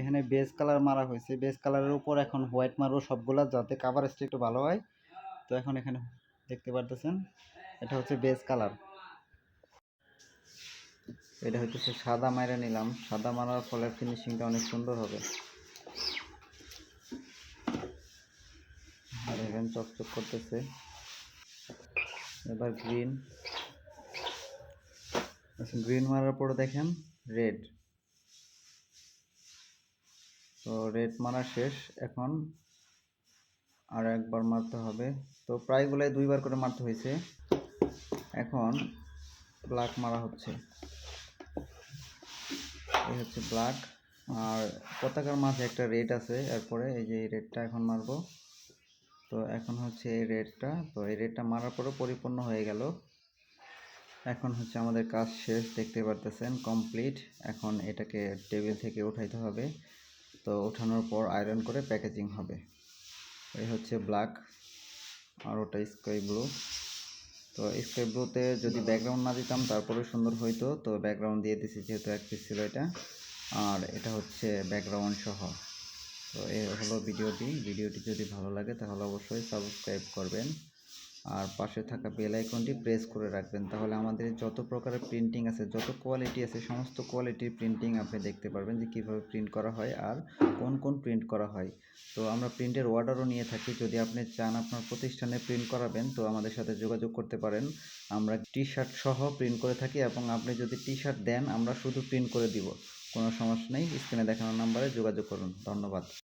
এখানে beige colour মারা হয়েছে। বেজ কালারের উপর এখন হোয়াইট মারবো সবগুলা যাতে কাভার কাভারেজটা একটু ভালো হয়। তো এখন এখানে দেখতে পারতেছেন, এটা হচ্ছে বেজ কালার এটা হচ্ছে সাদা মাইরা নিলাম। সাদা মারার ফলে ফিনিশিংটা অনেক সুন্দর হবে। আর এখানে চকচক করতেছে। এবার গ্রিন গ্রিন মারার পরে দেখেন রেড তো রেড মারা শেষ, এখন আর একবার মারতে হবে। তো প্রায়গুলাই দুইবার করে মারতে হয়েছে। এখন ব্ল্যাক মারা হচ্ছে। এই হচ্ছে ব্ল্যাক। আর পতাকার মাঝে একটা রেড আছে, এরপরে এই যে রেডটা এখন মারবো। তো এখন হচ্ছে এই রেডটা। তো এই রেডটা মারার পরে পরিপূর্ণ হয়ে গেল। এখন হচ্ছে আমাদের কাজ শেষ, দেখতে পারতেছেন, কমপ্লিট। এখন এটাকে টেবিল থেকে উঠাইতে হবে। তো ওঠানোর পর আয়রন করে প্যাকেজিং হবে। এই হচ্ছে ব্ল্যাক আর ওটা স্কাই ব্লু তো স্কাই ব্লুতে যদি ব্যাকগ্রাউন্ড না দিতাম তারপরে সুন্দর হইতো। তো ব্যাকগ্রাউন্ড দিয়ে দিছি যেহেতু এক পিস ছিল এটা। আর এটা হচ্ছে ব্যাকগ্রাউন্ড সহ। তো এ হলো ভিডিওটি ভিডিওটি যদি ভালো লাগে তাহলে অবশ্যই সাবস্ক্রাইব করবেন। আর পাশে থাকা বেল আইকনটি প্রেস করে রাখবেন। তাহলে আমাদের যত প্রকারের প্রিন্টিং আছে, যত কোয়ালিটি আছে, সমস্ত কোয়ালিটির প্রিন্টিং আপনি দেখতে পারবেন যে কীভাবে প্রিন্ট করা হয় আর কোন কোন প্রিন্ট করা হয়। তো আমরা প্রিন্টের অর্ডারও নিয়ে থাকি। যদি আপনি চান আপনার প্রতিষ্ঠানে প্রিন্ট করাবেন, তো আমাদের সাথে যোগাযোগ করতে পারেন। আমরা টি শার্ট সহ প্রিন্ট করে থাকি এবং আপনি যদি টি শার্ট দেন, আমরা শুধু প্রিন্ট করে দিব। কোনো সমস্যা নেই। স্ক্রিনে দেখানো নাম্বারে যোগাযোগ করুন। ধন্যবাদ।